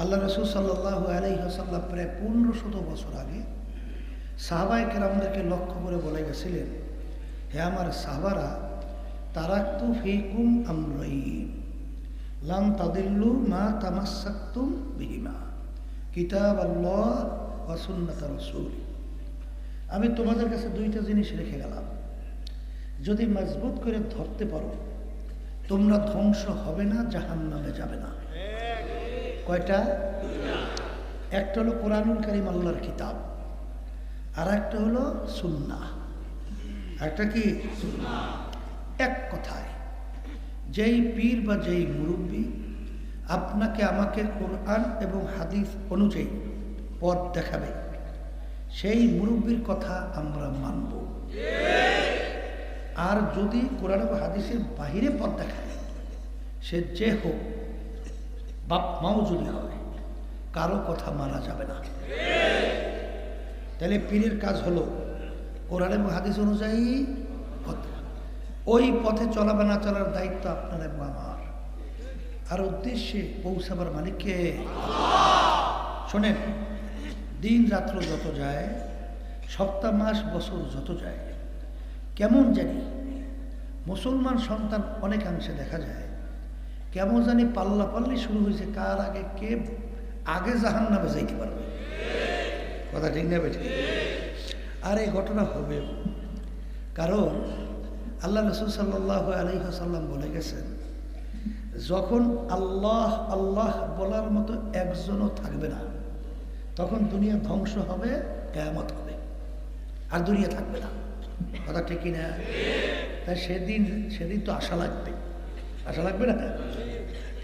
আল্লাহ রসুল সাল্লাহ আলহিহাসাল্লাম প্রায় পনেরো শত বছর আগে সাহাবাই কেরামদেরকে লক্ষ্য করে বলে গেছিলেন, হে আমার সাহাবারা, তারাক্তু ফিকুম আমরাই লাম তাদিল্লু মা তামাসাক্তুম বিহিমা কিতাব আল্লাহ রসুল। আমি তোমাদের কাছে দুইটা জিনিস রেখে গেলাম। যদি মজবুত করে ধরতে পারো, তোমরা ধ্বংস হবে না জাহান যাবে না। কয়টা? একটা হলো কোরআনুল করিম আল্লাহর কিতাব আর একটা হলো সুন্না একটা কি? এক কথায়, যেই পীর বা যেই মুরব্বী আপনাকে আমাকে কোরআন এবং হাদিস অনুযায়ী পথ দেখাবে, সেই মুরব্বীর কথা আমরা মানব। আর যদি কোরআন এবং হাদিসের বাহিরে পথ দেখায়, সে যে হোক বাপ মাও যদি হয়, কারও কথা মানা যাবে না। তাহলে পীরের কাজ হলো, কোরআন এবং হাদিস অনুযায়ী ওই পথে চলাবা না চলার দায়িত্ব আপনার এবং আমার। আর উদ্দেশ্যে পৌঁছাবার মালিককে। শোনেন, দিন রাত্র যত যায়, সপ্তাহ, মাস, বছর যত যায়, কেমন জানি মুসলমান সন্তান অনেকাংশে দেখা যায় কেমন জানি পাল্লা পাল্লি শুরু হয়েছে কার আগে কে আগে জাহান নামে যাইতে পারবে? কথা ঠিক নেবে ঠিক আর এই ঘটনা হবে। কারণ আল্লাহ রসুল সাল্লাহ আলহিহাসাল্লাম বলে গেছেন যখন আল্লাহ আল্লাহ বলার মতো একজনও থাকবে না তখন দুনিয়া ধ্বংস হবে কেয়ামত হবে। আর দুনিয়া থাকবে না। কথা ঠিকই না তাই সেদিন সেদিন তো আশা লাগবে। আশা লাগবে না?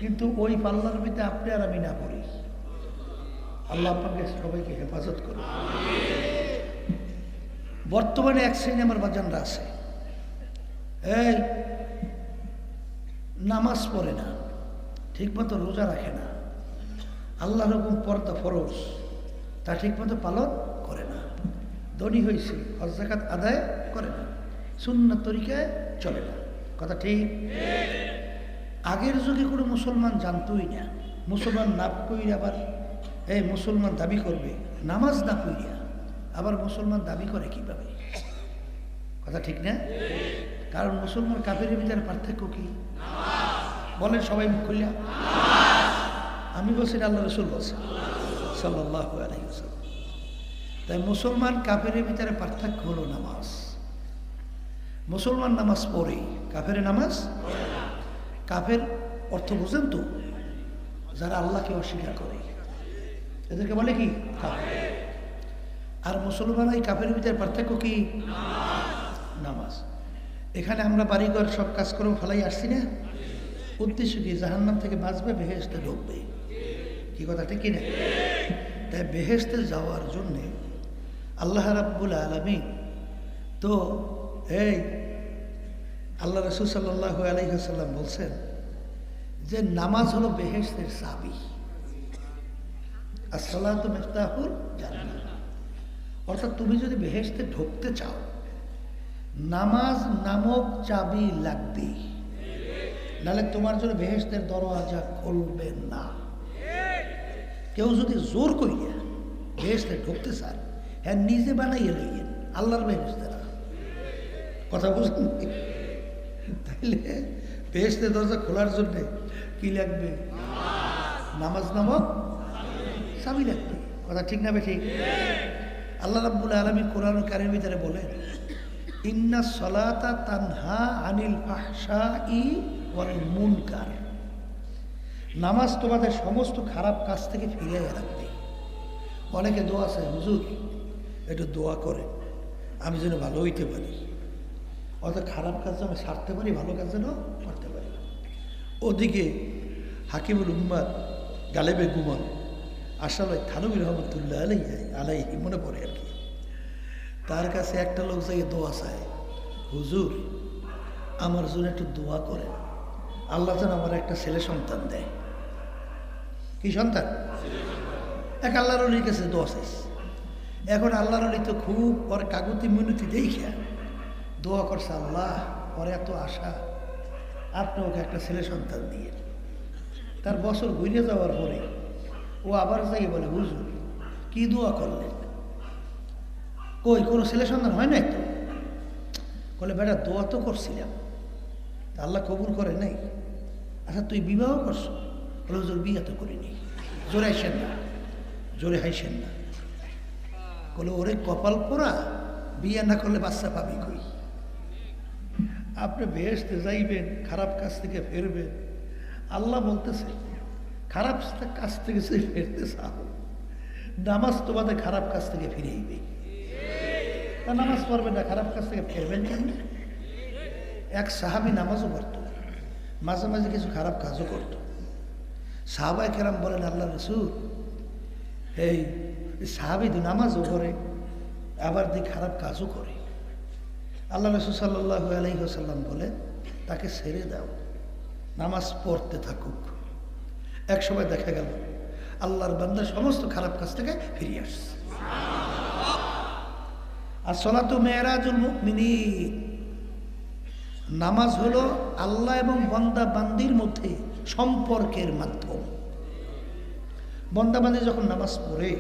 কিন্তু ওই পাল্লার ভিতরে আপনি আর আমি না পড়ি। আল্লাহ আপনাকে সবাইকে হেফাজত করুন। বর্তমানে এক শ্রেণি আমার বাজানরা আছে। এই, নামাজ পড়ে না, ঠিকমতো রোজা রাখে না আল্লাহ রকম পর্দা ফরজ, তা ঠিকমতো পালন করে না। ধনী হয়েছে হজাকাত আদায় করে না শূন্য তরিকায় চলে না। কথা ঠিক? আগের যুগে কোনো মুসলমান জানতোই না। মুসলমান না কইরে আবার এই মুসলমান দাবি করবে, নামাজ না কইরা আবার মুসলমান দাবি করে কীভাবে? কথা ঠিক না? কারণ মুসলমান কাফের ভিতরে পার্থক্য কি? বলেন সবাই মুখ খুলিয়া। আমি বলছি আল্লাহ রসুল বলছি। সাল্লাহ তাই মুসলমান কাফের ভিতরে পার্থক্য হলো নামাজ। মুসলমান নামাজ পড়ে, কাফের নামাজ কাফের অর্থ বোঝেন তো? যারা আল্লাহকে অস্বীকার করে। এদেরকে বলে কি? আর মুসলমান এই কাফের ভিতরে পার্থক্য কি? নামাজ। এখানে আমরা বাড়িঘর সব কাজ করে ফেলাই আসছি না? উদ্দেশ্য কি? জাহান্নাম থেকে বাঁচবে বেহেস্তে ঢুকবে। কি কথা, ঠিক না? তাই বেহেস্তে যাওয়ার জন্যে আল্লাহ রাব্বুল আলমী তো এই আল্লাহ রসুল সাল্লাহ আলহিহাসাল্লাম বলছেন যে নামাজ হলো বেহেস্তের সাবি আসসালাত মেফতাহুল জান্নাত। অর্থাৎ তুমি যদি বেহেস্তে ঢুকতে চাও, নামাজ নামক চাবি লাগবে। নাহলে তোমার জন্য বেহেস্তের দরওয়াজা খুলবে না। কেউ যদি জোর করিয়া বেহেস্তে ঢুকতে চান হ্যাঁ নিজে বানাইয়ে লইয়েন আল্লাহর বেহেস্তে কথা বুঝলেন তাইলে বেহেস্তের দরজা খোলার জন্য কি লাগবে? নামাজ নামক চাবি লাগবে। কথা ঠিক না ঠিক আল্লাহ রাব্বুল আলমী কোরআন কারের ভিতরে বলেন, ইন্না সলাতা তানহা আনিল ফাহসা ই ওয়াল মুনকার। নামাজ তোমাদের সমস্ত খারাপ কাজ থেকে ফিরিয়ে রাখবে। অনেকে দোয়া আছে হুজুর, একটু দোয়া করে আমি যেন ভালো হইতে পারি। অত খারাপ কাজ আমি সারতে পারি, ভালো কাজ যেন করতে পারি। ওদিকে হাকিমুল উম্মাদ গালেবে গুমান, আসলে থানবী রহমতুল্লাহ আলাই আলাই মনে পড়ে আর কি। তার কাছে একটা লোক যাই দোয়া চায়, হুজুর, আমার জন্য একটু দোয়া করে আল্লাহ যেন আমার একটা ছেলে সন্তান দেয়। কি সন্তান? এক আল্লাহর কাছে দোয়া চাইছে। এখন আল্লাহর তো খুব ওর কাগতি মিনতি দেখিয়া দোয়া করছে আল্লাহ, পরে এত আশা। আপনি ওকে একটা ছেলে সন্তান দিয়ে। তার বছর ঘুরে যাওয়ার পরে ও আবার যাই বলে, হুজুর, কি দোয়া করলেন? কই, কোনো ছেলে সন্তান হয় নাই তো? বলে বেটা, দোয়া তো করছিলাম। আল্লাহ কবুল করে নাই। আচ্ছা তুই বিবাহ করছ? বলে হুজুর, বিয়ে তো করিনি। জোরে হাইসেন না, জোরে হাইসেন না। বলে ওরে কপাল পোড়া, বিয়ে না করলে বাচ্চা পাবি কই? আপনি বেহেসতে যাইবেন খারাপ কাজ থেকে ফেরবেন। আল্লাহ বলতেছে, খারাপ কাজ থেকে সে ফেরতে চাও, নামাজ তোমাদের খারাপ কাজ থেকে ফিরেইবে। তা নামাজ পড়বেন না, খারাপ কাজ থেকে ফেরবেন কেন? এক সাহাবি নামাজও করত মাঝে মাঝে কিছু খারাপ কাজও করত। সাহাবাই কেরাম বলেন, আল্লাহ রসুল, এই সাহাবি নামাজও করে আবার দি খারাপ কাজও করে। আল্লাহ রসুল সাল্লাহ আলহিহাসাল্লাম বলে তাকে ছেড়ে দাও, নামাজ পড়তে থাকুক। এক সময় দেখা গেল, আল্লাহর বান্দা সমস্ত খারাপ কাজ থেকে ফিরে আসছে। আর সলাতু মেয়েরাজুল মুমিনী নামাজ হলো আল্লাহ এবং বন্দা বান্দির মধ্যে সম্পর্কের মাধ্যম। বন্দা বান্দি যখন নামাজ পড়ে,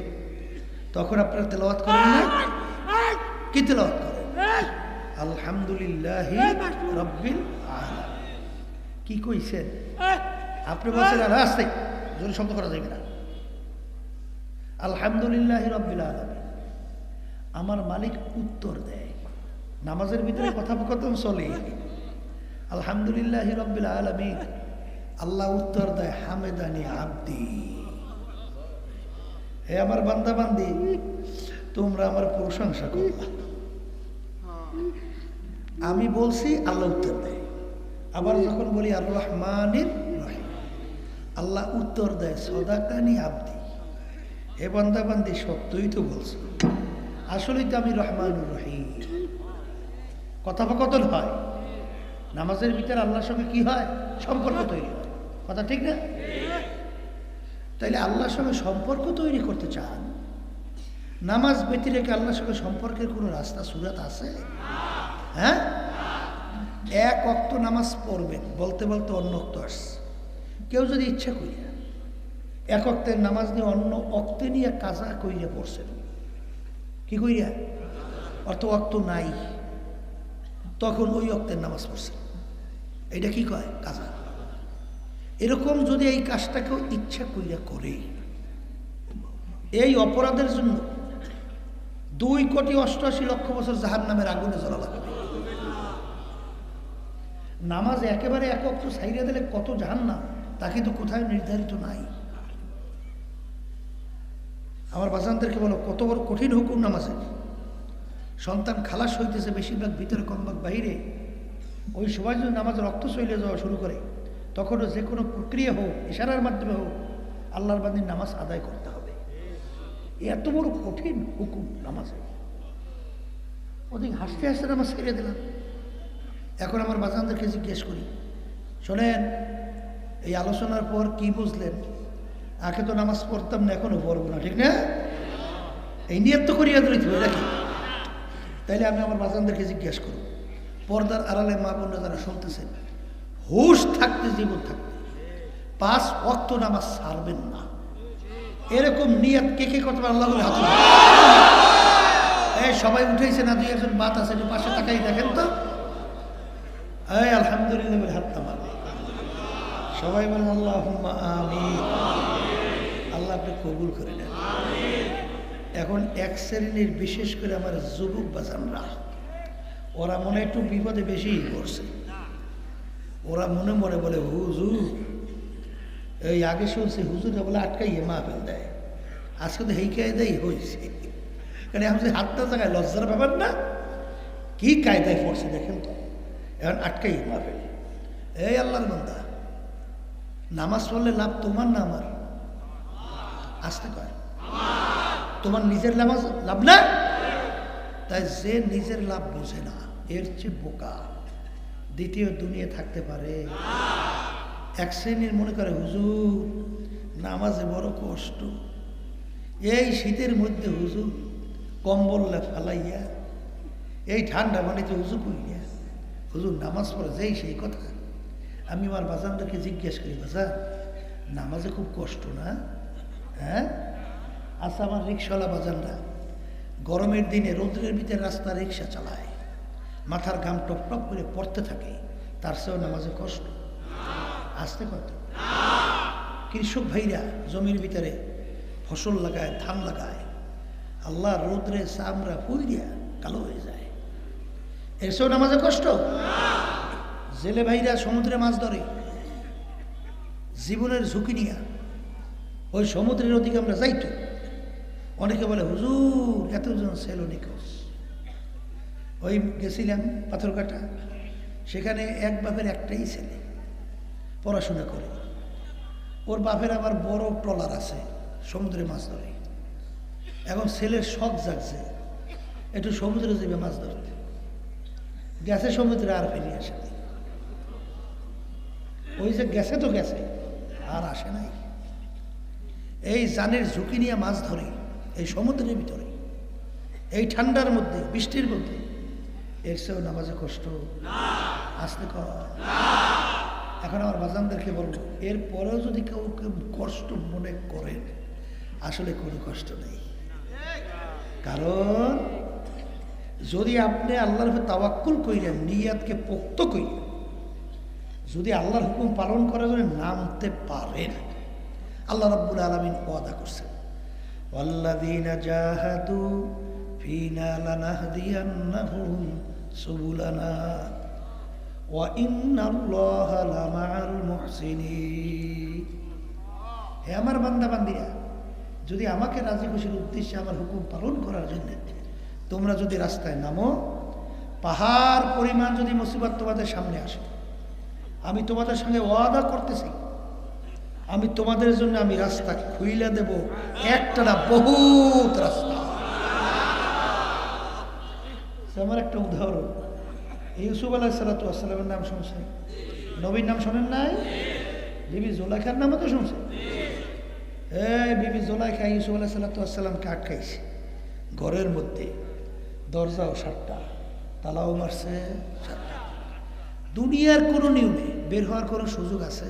তখন আপনারা তেলাওয়াত করেন না? কি তেলাওয়াত আলহামদুলিল্লাহ রব্বিল কি কইছেন? আপনি বলছেন আর আসতে। জোরে শব্দ করা যাবে না। আলহামদুলিল্লাহ রব্বিল আলামিন। আমার মালিক উত্তর দেয়। নামাজের ভিতরে কথোপকথন চলে। আলহামদুলিল্লাহ রব্বিল আলামিন। আল্লাহ উত্তর দেয় হামেদানি আব্দি। হে আমার বান্দা বান্দি তোমরা আমার প্রশংসা করবা আমি বলছি আল্লাহ উত্তর দেয়। আবার যখন বলি আর রহমানির রহিম, আল্লাহ উত্তর দেয়, সদাকানি আব্দি। হে বান্দা বান্দি সত্যই তো বলছো। আসলেই তো আমি রহমানুর রহিম। কথোপকথন হয়। নামাজের ভিতরে আল্লাহর সঙ্গে কি হয়? সম্পর্ক তৈরি হয়। কথা ঠিক না? তাইলে আল্লাহর সঙ্গে সম্পর্ক তৈরি করতে চান? নামাজ ব্যতী রেখে আল্লাহর সঙ্গে সম্পর্কের কোনো রাস্তা, সুরাত আছে? হ্যাঁ? এক অক্ত নামাজ পড়বেন, বলতে বলতে অন্য অক্ত আসছে। কেউ যদি ইচ্ছা করিয়া এক অক্তের নামাজ নিয়ে অন্য অক্তে নিয়ে কাজা কইরে পড়ছেন, কি কইরা? অর্থ অক্ত নাই। তখন ওই অক্তের নামাজ পড়ছেন। এটা কি কয়? কাজা। এরকম যদি এই কাজটাকেও ইচ্ছা কইরা করে, এই অপরাধের জন্য দুই কোটি অষ্টআশি লক্ষ বছর জাহার নামের আগুনে জ্বলা লাগবে। নামাজ একেবারে এক অক্ত সাইরে দিলে কত জাহান না তা কিন্তু কোথায় নির্ধারিত নাই। আমার বাজানদেরকে বলো, কত বড় কঠিন হুকুম নামাজের। সন্তান খালাস হইতেছে বেশিরভাগ ভিতরে কমভাগ বাইরে ওই সময় যদি নামাজের রক্ত চলে যাওয়া শুরু করে, তখনও যে কোনো প্রক্রিয়া হোক, ইশারার মাধ্যমে হোক, আল্লাহর বান্দির নামাজ আদায় করতে হবে। এত বড় কঠিন হুকুম নামাজে ওদিক হাসতে হাসতে নামাজ ছেড়ে দিলাম। এখন আমার বাজানদেরকে জিজ্ঞেস করি, শোনেন, এই আলোচনার পর কি বুঝলেন? আগে তো নামাজ পড়তাম না, এখনও পড়ব না, ঠিক না? এই নিয়ত তো করিয়া দিতে হবে নাকি? তাইলে আমি আমার বাজানদেরকে জিজ্ঞেস করব, পর্দার আড়ালে মা বোনরা যারা শুনতেছেন, হুশ থাকতে, জীবন থাকতে, পাঁচ অক্ত নামাজ ছাড়বেন না। এরকম নিয়ত কে কে করতে আল্লাহ হাত এই সবাই উঠেছে না, দুই একজন বাত আছে পাশে তাকাই দেখেন তো। এই, আলহামদুলিল্লাহ, বলে, হাত নামাবে সবাই বলেন আল্লাহ আমি আল্লাহ আপনি কবুল করে নেন। এখন এক শ্রেণির বিশেষ করে আমার যুবক বাজানরা, ওরা মনে একটু বিপদে বেশি পড়ছে। ওরা মনে মনে বলে, হুজুর, এই আগে শুনছি হুজুরে বলে আটকাইয়ে মাহফিল দেয়। আজকে তো হেই কায়দাই হয়েছে কারণ যে হাতটা জায়গায় লজ্জার ব্যাপার না? কি কায়দায় পড়ছে দেখেন তো। এখন আটকাই মাহফিল এই আল্লাহর বান্দা, নামাজ পড়লে লাভ তোমার না আমার? আসতে কয়। তোমার নিজের নামাজ লাভ না? তাই যে নিজের লাভ বোঝে না, এর চেয়ে বোকা। দ্বিতীয় দুনিয়া থাকতে পারে। এক শ্রেণির মনে করে, হুজুর, নামাজে বড় কষ্ট। এই শীতের মধ্যে হুজুর কম্বল ফালাইয়া, এই ঠান্ডা পানিতে হুজু কইয়া হুজুর, নামাজ পড়ে যেই সেই কথা। আমি আমার বাজানদেরকে জিজ্ঞেস করি, বাজান, নামাজে খুব কষ্ট না? হ্যাঁ? আচ্ছা আমার রিক্সাওয়ালা বাজানরা, গরমের দিনে রৌদ্রের ভিতরে রাস্তা রিক্সা চালায়। মাথার ঘাম টপ টপ করে পড়তে থাকে, তার সেও নামাজে কষ্ট। আসতে কত কৃষক ভাইরা জমির ভিতরে ফসল লাগায়, ধান লাগায়, আল্লাহ রৌদ্রে চামড়া ফুইরিয়া কালো হয়ে যায়। এসেও নামাজে কষ্ট? জেলে ভাইরা সমুদ্রে মাছ ধরে। জীবনের ঝুঁকি নিয়ে। ওই সমুদ্রের ওদিকে আমরা যাইতো অনেকে বলে, হুজুর, এতজন ছেলে নিখোঁজ। ওই গেছিলাম পাথরকাটা সেখানে এক বাপের একটাই ছেলে পড়াশোনা করে। ওর বাপের আবার বড় ট্রলার আছে, সমুদ্রে মাছ ধরে। এখন ছেলের শখ জাগছে, একটু সমুদ্রে যাবে মাছ ধরতে। গেছে সমুদ্রে আর ফিরে আসে ওই যে গেছে তো গেছে, আর আসে নাই। এই জানের ঝুঁকি নিয়ে মাছ ধরে, এই সমুদ্রের ভিতরে, এই ঠান্ডার মধ্যে, বৃষ্টির মধ্যে, এর চেয়েও নামাজে কষ্ট। আসতে এখন আমার বাজানদেরকে বলব এরপরেও যদি কেউ কষ্ট মনে করেন আসলে কোনো কষ্ট নেই। কারণ যদি আপনি আল্লাহর তাওয়াক্কুল কইলেন নিয়াতকে পোক্ত কইলেন যদি আল্লাহর হুকুম পালন করার জন্য নামতে পারেন, আল্লাহ রাব্বুল আলামিন ওয়াদা করছেন। ওয়াল্লাযীনা জাহাদু ফিনা লানাহদিয়ান্নাহুম সুবুলানা ওয়া ইন্নাল্লাহা লামাআল মুহসিনিন হে আমার বান্দা বান্দিরা যদি আমাকে রাজি খুশির উদ্দেশ্যে আমার হুকুম পালন করার জন্য তোমরা যদি রাস্তায় নামো, পাহাড় পরিমাণ যদি মুসিবত তোমাদের সামনে আসে, আমি তোমাদের সঙ্গে ওয়াদা করতেছি, আমি তোমাদের জন্য আমি রাস্তা খুইলে দেব একটা না বহুত রাস্তা। আমার একটা উদাহরণ। ইউসুফ আলাহ সালাতামের নাম শুনছেন? নবীর নাম শোনেন নাই? বিবি জোলাইখার নামও তো শুনছেন এই বিবি জোলাইখা ইউসুফ আলাহ সাল্লাতামকে আটকাইছে। ঘরের মধ্যে দরজাও সাতটা তালাও মারছে সাতটা দুনিয়ার কোনো নিয়মে বের হওয়ার কোনো সুযোগ আছে?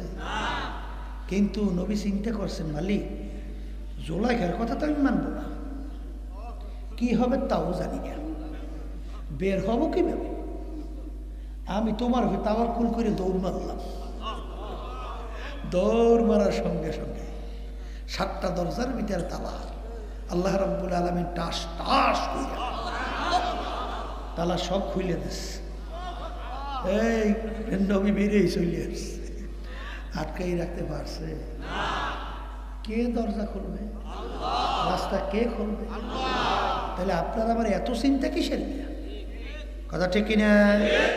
কিন্তু নবী চিন্তা করছেন, মালিক, জোলাইখার কথা তো আমি মানব না। কি হবে তাও জানি না। বের হব কীভাবে? আমি তোমার তাওয়ার কুল করে দৌড় মারলাম। দৌড় মারার সঙ্গে সঙ্গে সাতটা দরজার ভিতরে তালা। আল্লাহ রব্বুল আলমী টাস টাস করে তালা সব খুলে দিস। এই নবী বেরিয়ে চলে আসছে। আটকাই রাখতে পারছে। কে দরজা খুলবে? রাস্তা কে খুলবে? তাহলে আপনার আবার এত চিন্তা কিসের? কথা ঠিক কিনা?